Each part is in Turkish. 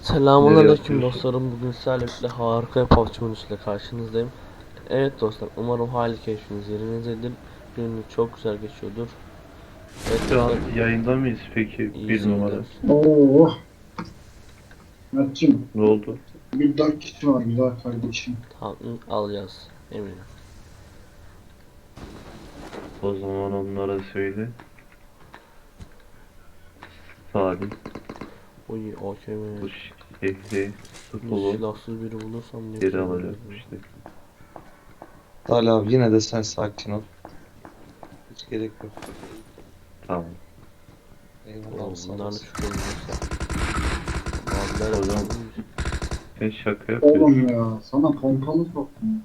Selamünaleyküm Nereye dostlarım. Bugün sizlerle harika bir PUBG ile karşınızdayım. Evet dostlar, umarım hali keyfiniz yerinizdedir. Gününüz çok güzel geçiyordur. Evet Şu an yayında mıyız peki iyi bir numara? Oo. Mert'cim Ne oldu? bir kişi var güzel kardeşim. Tamam alacağız eminim. O zaman onlara söyle. Salim, Okey bu mi? şehri, Sıkulu Silahsız biri bulursam ne geri güzel alacakmıştı. Hala abi yine de sen sakin ol. Hiç gerek yok. Tamam. Eyvallah sağ bunlar olasın. konuşursa. Abiler O zaman-. Sen şaka yapıyorsun. Oğlum ya sana pompalı soktum.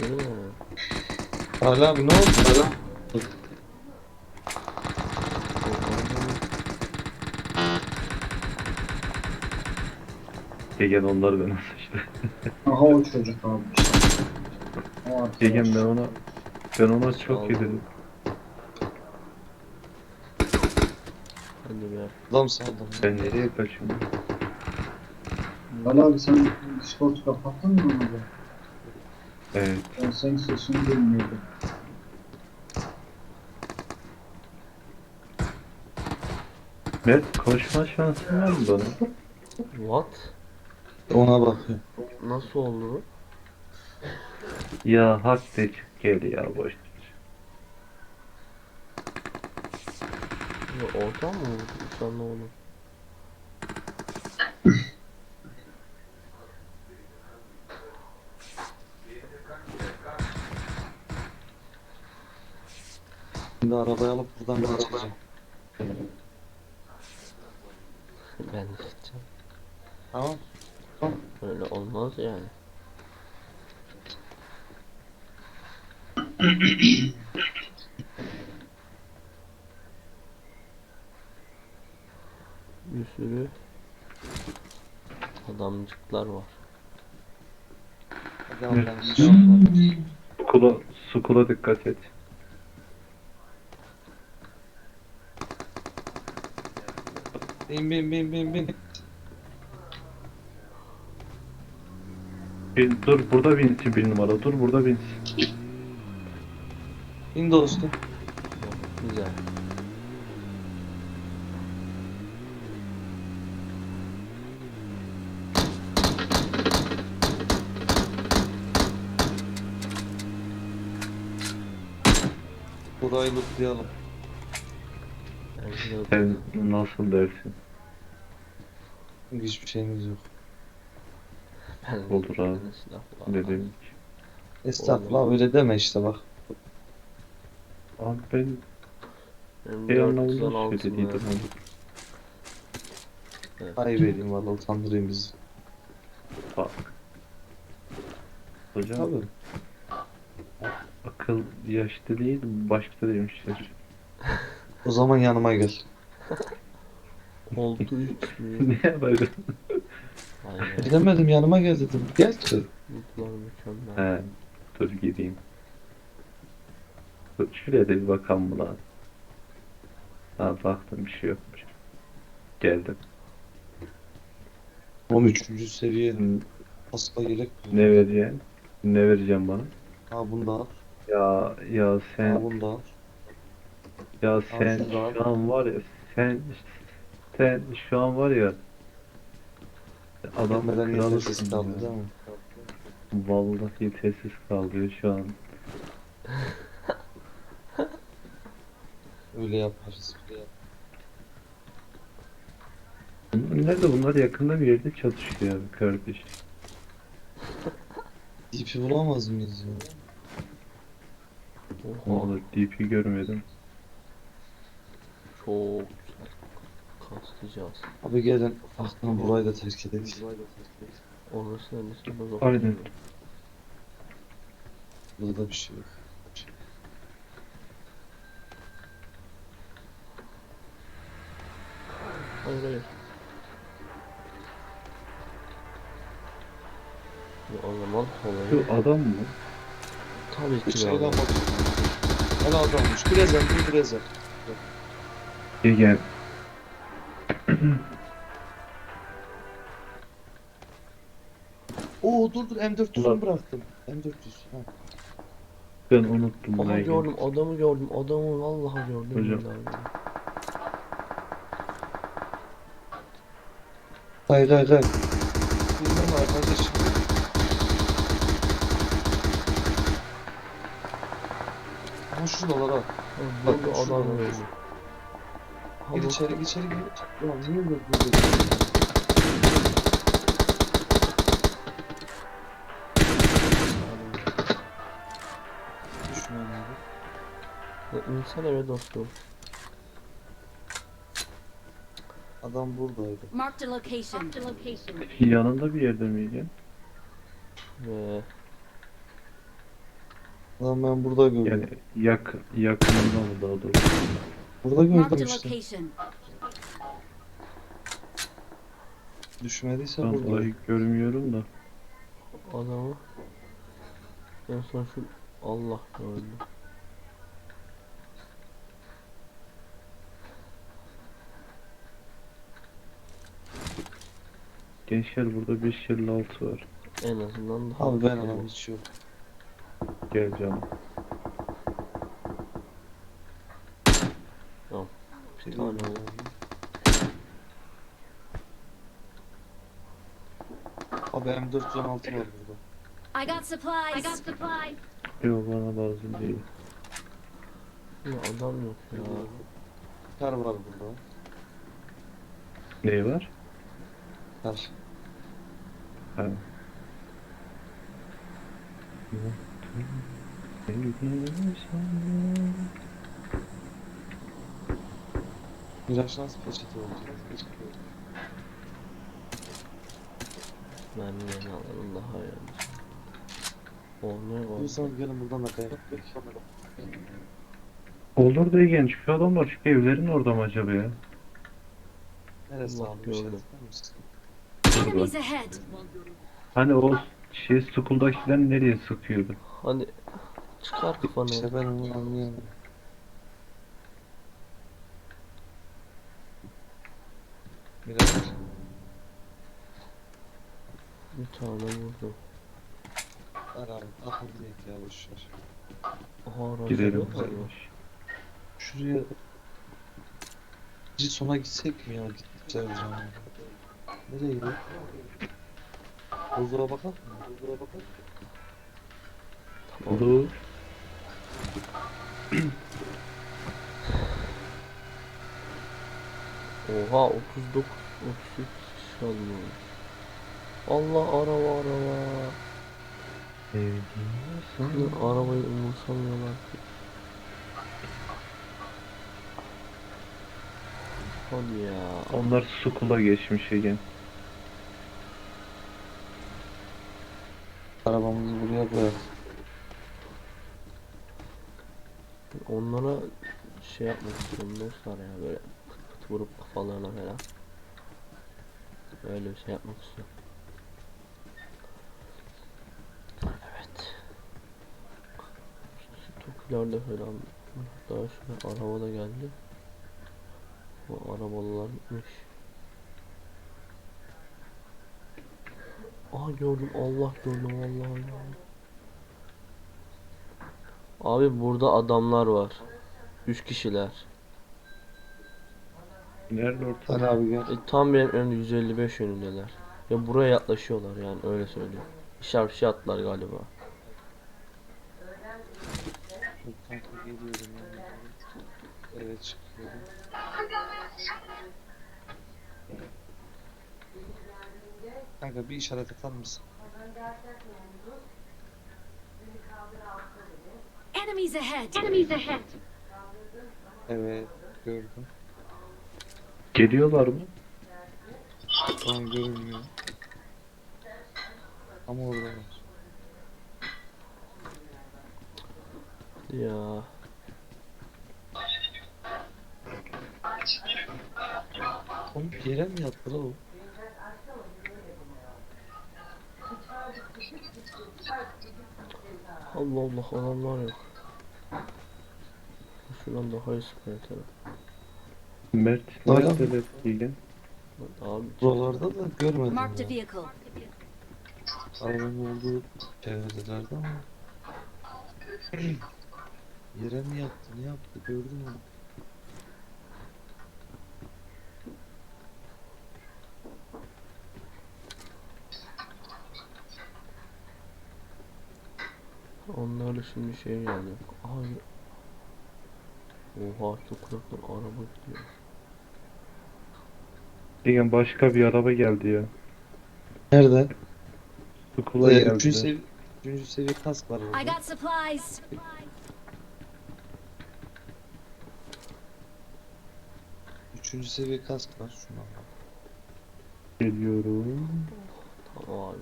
Ne? Hala abi ne oldu? Hala? Gegen onlar ben işte. aha o çocuk abi. O arkadaş. Gegen ben ona ben ona çok iyi dedim. Hadi be. Adam sağ adam. Ben nereye kaçıyorum? Lan abi sen Discord kapattın mı onu da? Evet. Ben senin sesini bilmiyordum. Mert konuşma şansın var mı bana? What? Ona bakıyor. Nasıl oldu? Ya hak de çık gel ya boş. Ya oradan mı vurdu? Sen ne oldu? Şimdi arabayı alıp buradan kaçacağım. Ben de gideceğim. Tamam. Öyle olmaz yani. Bir sürü adamcıklar var. Sukula, sukula dikkat et. Bin bin bin bin bin. Bir, dur burada binsin bir numara. Dur burada binsin. Bin dostum. Güzel. Burayı lootlayalım. Sen nasıl dersin? Hiçbir şeyimiz yok. Olur bir abi. demek? Estağfurullah öyle deme işte bak. Abi ben bir anlamda 416 söylediydim mı? onu. Evet. Ayıp edeyim valla utandırayım bizi. Bak. Hocam Tabii. akıl yaşta değil başta demişler. O zaman yanıma gel. Oldu 3 mü? ne böyle? Aynen. Bilemedim yanıma gel dedim. Gel ki. Mutlular mükemmel. He, dur gideyim. Dur şuraya da bir bakalım lan? Ha baktım bir şey yokmuş. Geldim. 13. seviye asla gerek. Ne vereceksin? Ne vereceğim bana? Ha bunu da al. Ya ya Ha sen bunu da al. ya sen şu an var ya sen sen şu an var ya adam Gelmeden kralısın yetersiz kaldı mi? Vallahi yetersiz kalıyor şu an. Öyle yaparız. Öyle yaparız. Bunlar nerede? Bunlar yakında bir yerde çatışıyor abi kardeş. DP bulamaz mıyız ya? Oha Vallahi DP görmedim. çok güzel. Kastlayacağız. Abi gelin aklını burayı da terk edelim. Orası neresi? Biraz Aynen. Burada bir şey yok. Hayır hayır. Ya o zaman kolay. Şu adam mı? Tabii Bir ki de şeyden abi. bak. Hala adammış. Biraz dur biraz Gel gel. Oo dur dur M400'ümü Ulan. bıraktım. M400. Ha. Ben unuttum. Buraya gördüm adamı gördüm adamı vallahi gördüm. Hocam. billahi. Kay kay kay. Bilmem var kardeşim. Ama şuradalar ha. Bak Bak, adam şurada. gördüm. Gir içeri gir içeri gir. Ya niye öldürdün? Düşman abi. bu- İnsan eve dostum. Adam buradaydı. Marked a location. Marked a location. Yanında bir yerde miydi? Ve Adam ben burada gördüm. Yani yak yakınında mı daha doğrusu? Burada gördüm a işte. location. Düşmediyse Ben burada. orayı görmüyorum da. adamı en son şu Allah gördüm. Gençler burada 556 var. En azından daha Abi ben adam oldu. hiç yok. Gel canım. Oldu. Abi M416 var burada. I got supplies. I got supplies. Yok bana lazım değil. Ya adam yok ya. Kar var burada. Ne var? Kar. Ha. Miraç nasıl peçete oldu? Ben yeni alalım daha iyi. O ne o? Diyorsanız gelin buradan da kayak. Olur da genç. Şu adamlar şu evlerin orada mı acaba ya? Neresi Allah abi bir şey gördüm. Enemies ahead. Hani o şey school'dakiler nereye sıkıyordu? Hadi çıkar kafanı. İşte ben onu anlayamıyorum. Miraç. Bir tane vurdum. Abi. Akıl değil ya boşver. Aha aracı Gidelim. Şuraya Cison'a gitsek mi ya? Gideceğiz canım. Nereye gidelim? Buzluğa bakalım mı? Buzluğa bakalım. Olur. Oha 39 38 kişi alıyor. Allah araba araba. Ne arabayı umursamıyorlar ki. Hadi ya. Onlar school'a geçmiş Egen. Arabamızı buraya koyalım. Onlara şey yapmak istiyorum dostlar ya böyle vurup kafalarına falan. Böyle bir şey yapmak istiyorum. Evet. Tokiler'de falan daha şuna araba da geldi. Bu arabalar gitmiş. Aa gördüm Allah gördüm Allah Allah. Abi burada adamlar var. Üç kişiler. Nerede orta? Hadi abi gel. E, tam benim önümde 155 yönündeler. Ya buraya yaklaşıyorlar yani öyle söyleyeyim. İşaret şey attılar galiba. Geliyorum. Evet çıkıyorum. Kanka bir işaret atar mısın? Enemies ahead. Enemies ahead. Evet gördüm. Geliyorlar mı? An görünmüyor. Ama oradalar. Ya. Oğlum yere mi yattı la o? Allah Allah adamlar yok. Şuradan daha iyi sıkıntı. Mert Hala nerede mı? bekliyor? Abi Buralarda da görmedim. Marked a ya. vehicle. Arabanın olduğu çevrelerde ama. Yere mi yattı? Ne yaptı? Gördün mü? onlar da şimdi şey geldi. Ay. Oha çok uzaktan araba gidiyor. Diyen başka bir araba geldi ya. Nerede? Skula Ee, geldi. üçüncü, sevi üçüncü seviye kask var I orada. got supplies. Üçüncü seviye kask var. Şuna bak. Geliyorum. Tamam abi.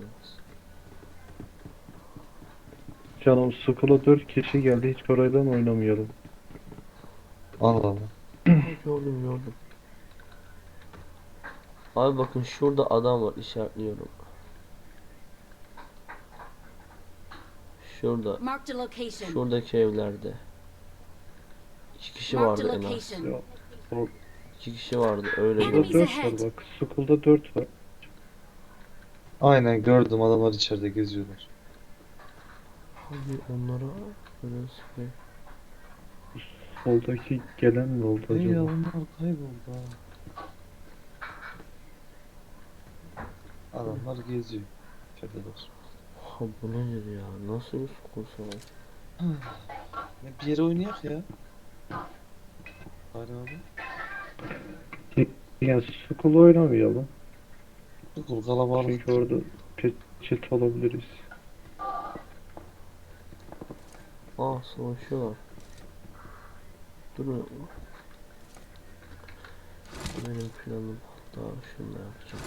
Canım Skula 4 kişi geldi. Hiç oraydan oynamayalım. Allah Allah. gördüm gördüm. Abi bakın şurada adam var işaretliyorum. Şurada. Şuradaki evlerde. İki kişi vardı en az. location. Ya, o- İki kişi vardı öyle. Burada 4 ahead. var bak. Skull'da 4 var. Aynen gördüm adamlar içeride geziyorlar. Abi onlara böyle şey. Soldaki gelen mi oldu Hey ya acaba? onlar kayboldu ha. Adamlar geziyor. İçerideler. Ha bu nedir ya? Nasıl bir sokulsa Ya bir yere oynayak ya. Hadi abi. Yani Skull oynamayalım. Dur kalabalık. Çünkü orada peçet alabiliriz. Aa savaşıyorlar. Durun. Benim planım hatta şunu yapacağım.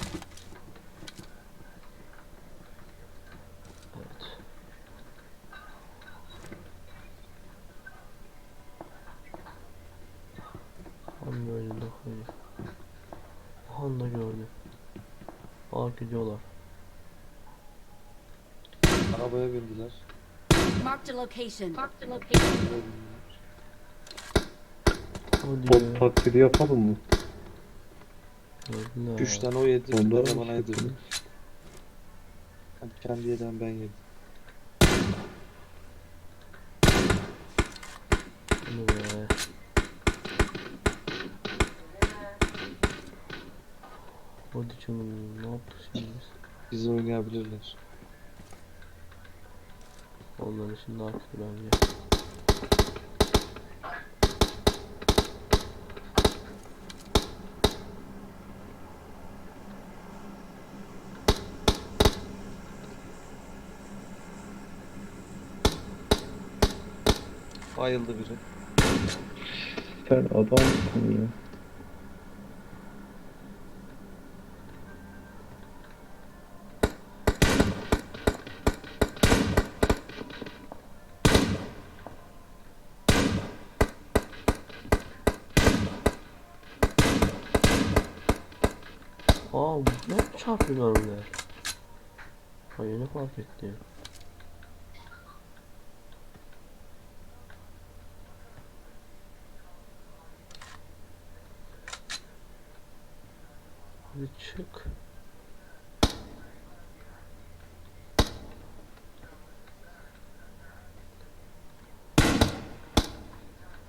Evet. Hangi önünde koyuyor? Handa gördüm. Aa gidiyorlar. Arabaya bindiler. Marked a location. Marked a location. Bot taklidi yapalım mı? Gördüler. Üç tane o yedi. Ondan mı bana? Hem kendi yeden ben yedim. Hadi be. Hadi canım ne yaptık şimdi biz? Bizi oynayabilirler. Onların için daha kötü bence. Bayıldı biri. Sen adamsın ya. Aa ne çarpıyor mermiler? Ha yeni fark ettim. Hadi çık.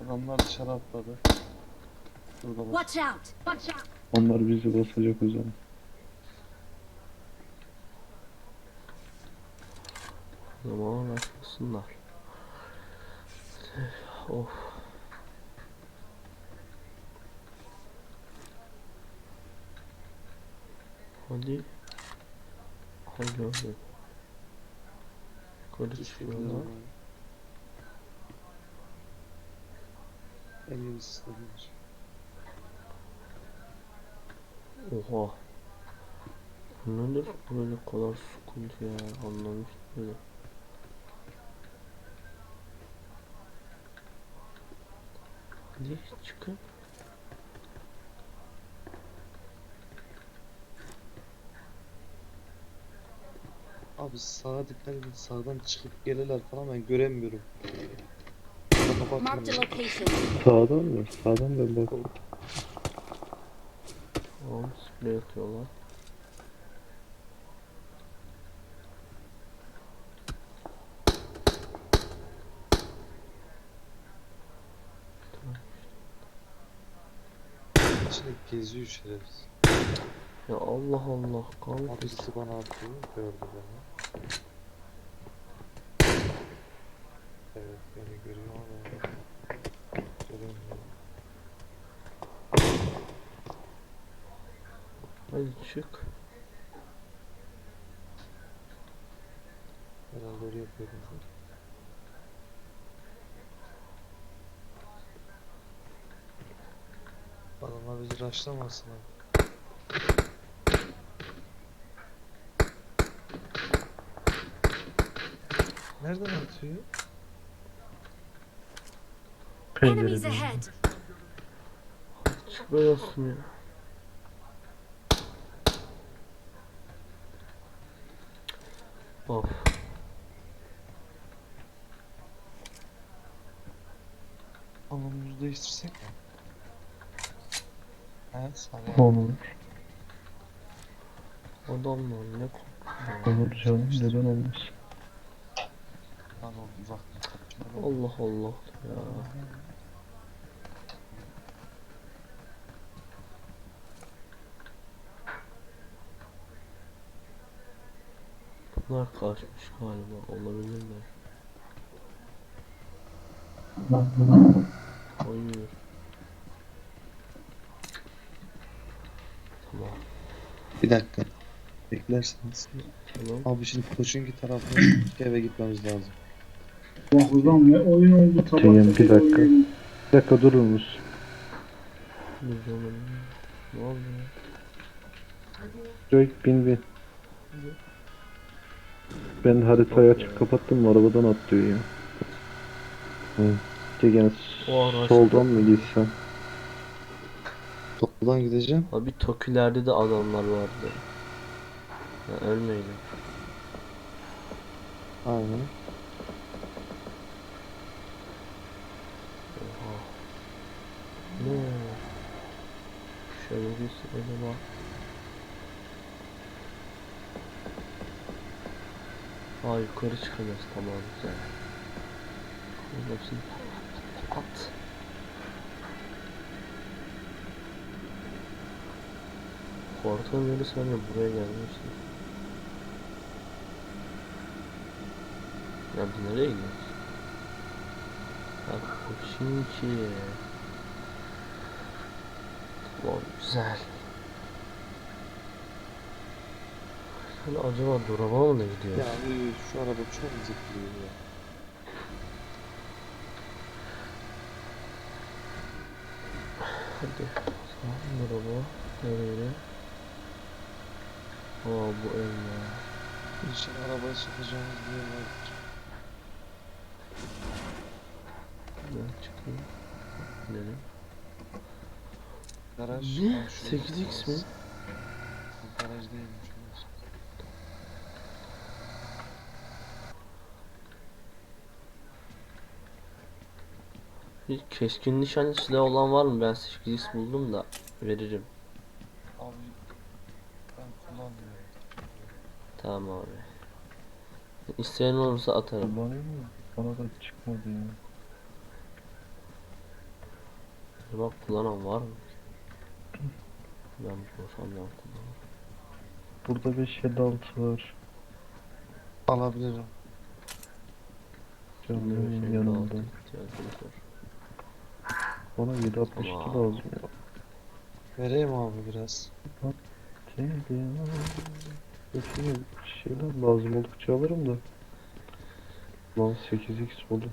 Adamlar dışarı atladı. Şuradalar. Watch out. Watch out. Onlar bizi basacak o zaman. Zaman başlasınlar. Of. Yukarı çıkıyorlar. En iyi istediler. Oha. Bu nedir böyle kadar sıkıntı ya anlamış böyle. Hadi çıkın. Abi sağa dikkat edin. Sağdan çıkıp gelirler falan ben göremiyorum. Location. Sağdan mı? Sağdan ben bak. Tamam sprey atıyorlar. İçinde geziyor şerefsiz. Ya Allah Allah kanka. Birisi bana atıyor. Gördü beni. Evet beni görüyor ama göremiyor. Hadi çık. Herhalde oraya koydum. Adamlar bizi rushlamasın abi. Nereden atıyor? Enemies Pencereden. ahead. Çık be dostum ya. Of. Konumuzu değiştirsek mi? He sana. Olur. Adamlar ne korkuyor. Olur canım. Neden Allah Allah ya. Bunlar kaçmış galiba olabilirler. Hayır. Tamam. Bir dakika. Beklerseniz. Tamam. Abi şimdi Koçinki tarafına eve gitmemiz lazım. Bak hocam ne oyun oldu tabak. Ceyhan, bir dakika. oyun. Bir dakika durur musun? Ne oldu ya? Joy bin bin. Ben haritayı açıp kapattım arabadan atlıyor ya. Hı. Araç- soldan mı gitsem? Topludan gideceğim. Abi Tokilerde de adamlar vardı. Ya ölmeyin. Aynen. Oha. Ne? Şöyle bir acaba. Aa yukarı çıkacağız tamam güzel. Bunun hepsini at. Haritanın yeri sanıyorum buraya gelmişti. Ya biz nereye gidiyoruz? Ha Koçinki. Tamam güzel. Hani acaba durama mı gidiyor? Ya üf, şu araba çok zıplıyor ya. Hadi. Sağ durama. Nereye? Aa bu ev ya. İnşallah arabaya sokacağımız bir yer vardır. Ben çıkayım. Gidelim. Garaj. Ne? ha, şu 8x mi? Garaj değilmiş. Bir keskin nişancı silah olan var mı? Ben 8x buldum da veririm. Abi ben kullanmıyorum. Tamam abi. İsteyen olursa atarım. Kullanıyor mu? Bana da çıkmadı ya. Bak kullanan var mı? Ben bulsam ben kullanırım. Burada 556 var. Alabilirim. Şimdi bir Canım şey yanımda. ihtiyacımız var. Bana 762 Wow. lazım ya. Vereyim abi biraz. Neydi ya? Bakayım şeyler lazım oldukça alırım da. Lan 8x buldum.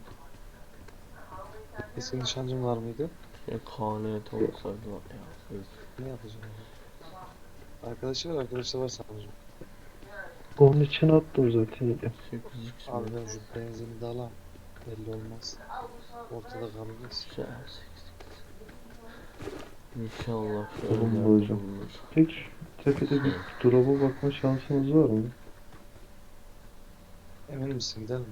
Kesin nişancım var mıydı? Ya KNT olsaydı var ya. Ne yapacağım? Arkadaşı var, arkadaşı var sanırım. Onun için attım zaten. 8x Abi ben şu benzini de alam. Belli olmaz. Ortada kalırız. Güzel 8x. İnşallah Oğlum bir bu yerde hocam. bulunur. Peki tepede bir drop'a bakma şansınız var mı? Emin misin gidelim mi?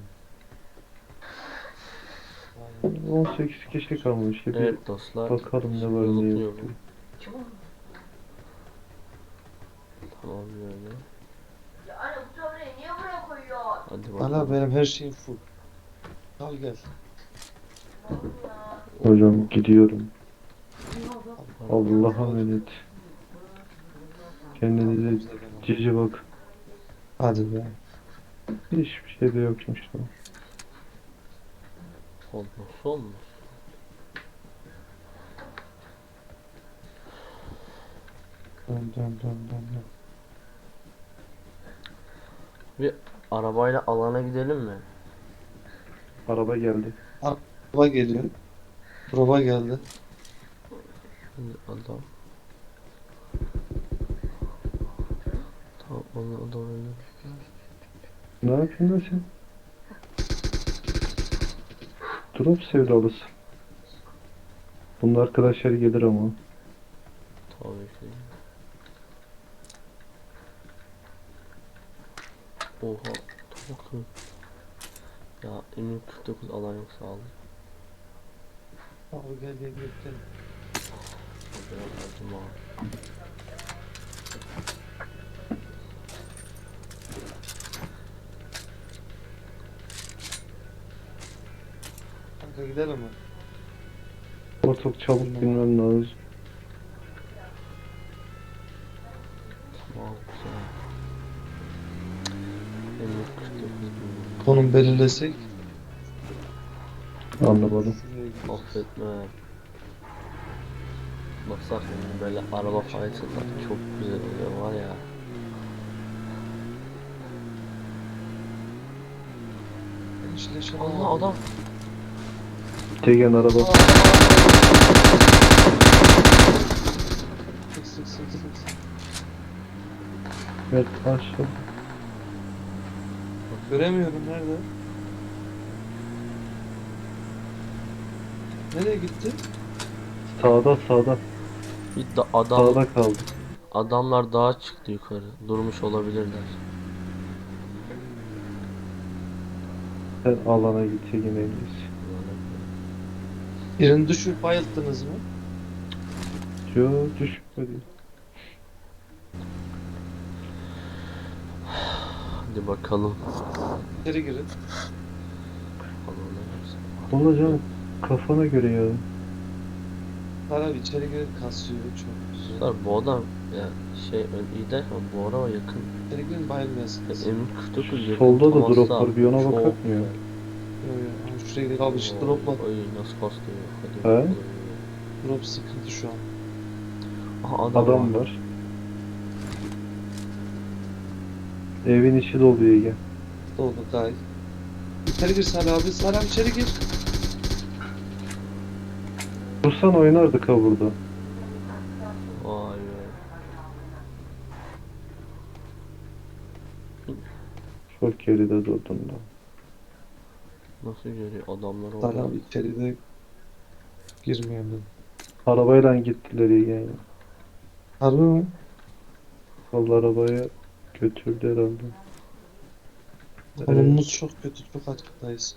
Aynen. 18 kişi kalmış. Bir Evet dostlar. bakalım ne var ne yok. Tamam böyle. Ya anne bu taburayı niye buraya koyuyor? Hadi bakalım. Hala benim her şeyim full. Al gel. Hocam gidiyorum. Allah'a emanet. Kendinize cici bak. Hadi be. Hiçbir şey de yokmuş da. Olmaz olmaz. Dön dön dön dön. dön. Bir arabayla alana gidelim mi? Araba geldi. Araba geliyor. Prova geldi. Şimdi adam. Tamam onu adam öyle. Ne yapıyorsun lan sen? Drop sevdalısı. Bunun arkadaşları gelir ama. Tabii ki. Oha, tavuk. Ya emin 49 alan yok sağ olun. Abi gel gel gel. Biraz acım abi. Kanka gidelim mi? Ortak çabuk bilmem lazım. Konum belirlesek. Anlamadım. Affetme. Baksak yani böyle araba falan satsak çok güzel oluyor var ya. İşte şu Allah adam. Tegen araba. Sık sık sık sık. Evet aşağı. Göremiyorum nerede? Nereye gitti? Sağda sağda. Bir de adam Sağda kaldı. adamlar daha çıktı yukarı. Durmuş olabilirler. Sen alana git Tegen en iyisi. Birini düşürüp bayılttınız mı? Yo düşmedi. Hadi bakalım. İçeri girin. Alana Olacak kafana göre ya. Hala içeri girin kasıyor çok güzel. Dostlar bu adam ya şey ön- iyi derken bu araba yakın. İçeri girin bayılmayasınız. Ya M49 yakın. Solda da drop var, bir ona çok bakak mı ya? güzel. Yo yo. Ama Şuraya gidelim abi şu dropla. Oy nasıl kastıyor. Hadi. He? Drop sıkıntı şu an. Aha adam, Adam var. Evin içi dolu Ege. Doldu gay. İçeri gir Salih abi. Salih abi içeri gir. Dursan oynardık ha burada. Vay be. Çok geride durdun da. Nasıl görüyor adamlar Salih orada. abi içeri de girmeyelim. Arabayla gittiler Ege ya. Harbi mi? Vallahi arabaya götürdü herhalde. Konumumuz çok kötü. Çok açıktayız.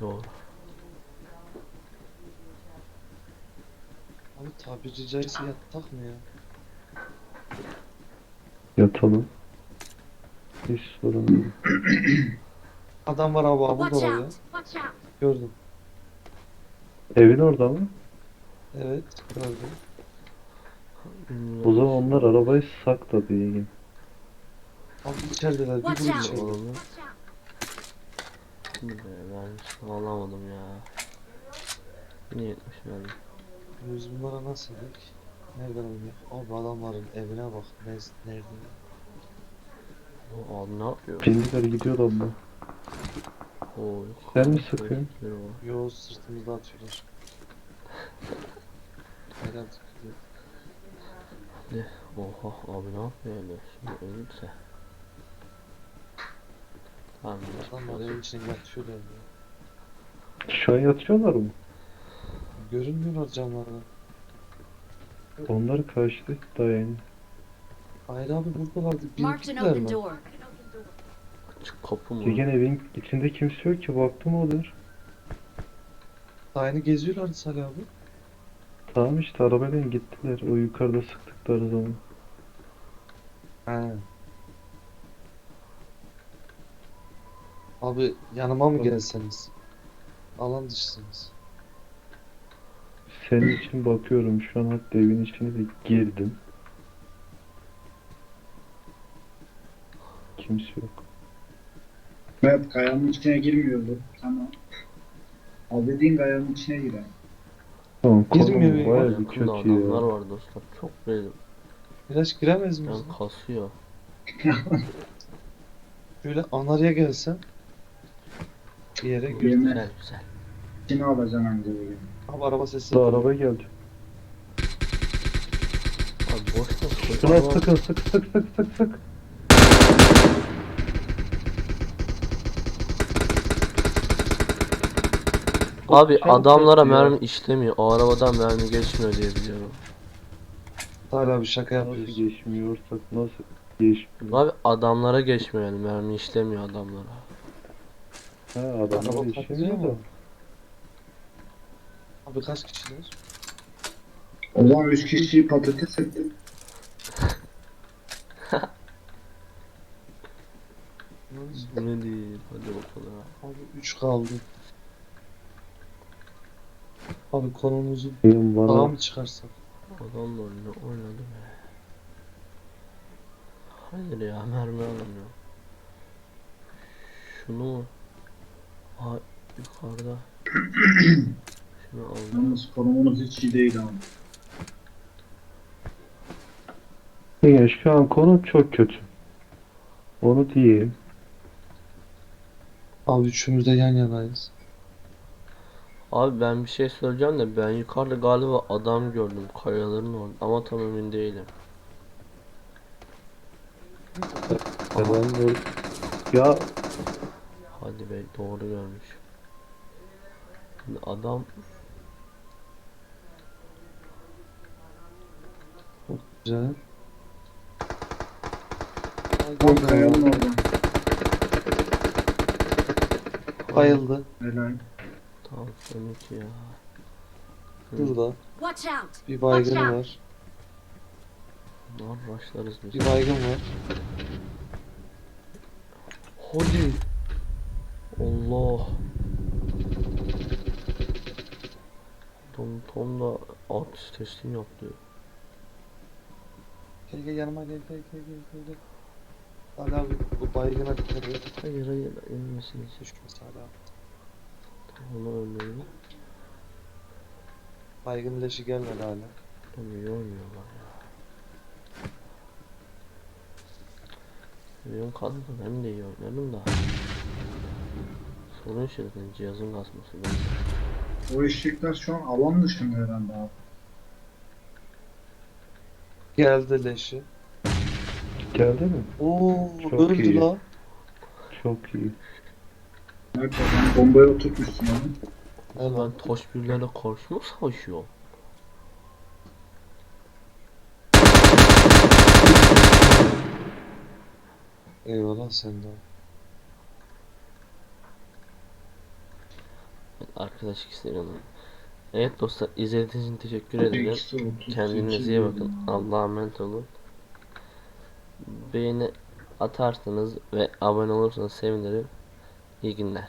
Doğru. Abi tabiri caizse yattak mı ya? Yatalım. Hiç sorun değil. Adam var abi abi Watch var ya. Gördüm. Evin orada mı? Evet gördüm. O zaman onlar arabayı sakladı Ege. Abi içerideler. Bir Watch vur out. içeri. Oğlum Watch out! ne be ben alamadım ya. Yine 70 verdim. Biz bunlara nasıl dedik? Nereden oynuyor? Abi adamların evine bak. Ne, nerede? O abi ne yapıyor? Pindiler gidiyor ama. Oo, yok. Sen mi sıkıyorsun? Yok. Yo sırtımızda atıyorlar. Helal tıkıyor. Oha abi ne yapıyor öyle? Şimdi ölürse. Tamam. Adamlar evin içine yatıyorlar ya. Şu an yatıyorlar mı? Görünmüyorlar camlardan. Onlar kaçtı daha yeni. Hayır abi buradalardı. Bir Marked an open mi? door. Açık kapı mı? Egen evin içinde kimse yok ki baktım olur. Aynı geziyorlardı Salih abi. Tamam işte arabayla gittiler. O yukarıda sıktıkları zaman. He. Abi yanıma mı gelseniz? Alan dışısınız. Senin için bakıyorum şu an hatta evin içine de girdim. Kimse yok. Evet kayanın içine girmiyordu. Tamam. Al dediğin kayanın içine girer. Tamam Girmiyor konum ya. bayağı bir Yakında kötü adamlar ya. var dostlar. Çok böyle Biraz giremez yani miyiz? kasıyor. Şöyle anarya gelsem. Bir yere gir. Yeme. Güzel güzel. İçine alacaksın anca böyle. Abi araba sesi. Da araba geldi. Abi boş boş Şuna koy. sıkın sık sık sık sık sık. Abi Çabuk adamlara mermi işlemiyor. O arabadan mermi geçmiyor diye biliyorum. Hala bir şaka Nasıl yapıyorsun. geçmiyorsak nasıl geçmiyor? Abi adamlara geçmiyor yani mermi işlemiyor adamlara. Ha Araba adamlar patlıyor işlemiyor mu? Abi kaç kişiler? O zaman 3 kişiyi patates ettim. Ne değil hadi bakalım. Abi 3 kaldı. Abi konumuzu Benim bana mı çıkarsak? Adamlar ne oynadı be. Hayır ya mermi alamıyor. Şunu mu? Aa yukarıda. Şunu aldım. Yalnız konumunuz hiç iyi değil abi. Ya şu an konum çok kötü. Onu diyeyim. Abi üçümüz de yan yanayız. Abi ben bir şey söyleyeceğim de ben yukarıda galiba adam gördüm kayaların orada ama tam emin değilim. Ya ben de... Ya Hadi be doğru görmüş. Şimdi adam Güzel. Tam kayanın oradan. Bayıldı. Helal. Tam Sonic ya. Burada. Watch out! Bir out. var. Bunlar başlarız biz. Bir baygın var. Hadi. Allah. Tom Tom da atış teslim yaptı. Gel gel yanıma gel gel gel gel gel. gel. Abi bu baygına dikkat et. Hayır hayır hiç. Düşmesi hala. Onu ölmeyin. Baygın leşi gelmedi hala. Onu iyi oynuyorlar ya. Benim kadın ben de iyi oynarım da. Sorun şey zaten cihazın kasması. Ben O eşekler şu an alan dışında herhalde abi. Geldi leşi. geldi mi? Oo Çok öldü iyi. la. Çok iyi. Evet ben bombaya oturtmuşsun. Evet. ben toş birilerine karşı mı savaşıyorum? Eyvallah sen de. Arkadaşlık isterim. Evet dostlar izlediğiniz için teşekkür ederim. Kendinize iyi bakın. Allah'a emanet olun. Beğeni atarsanız ve abone olursanız sevinirim. İyi günler.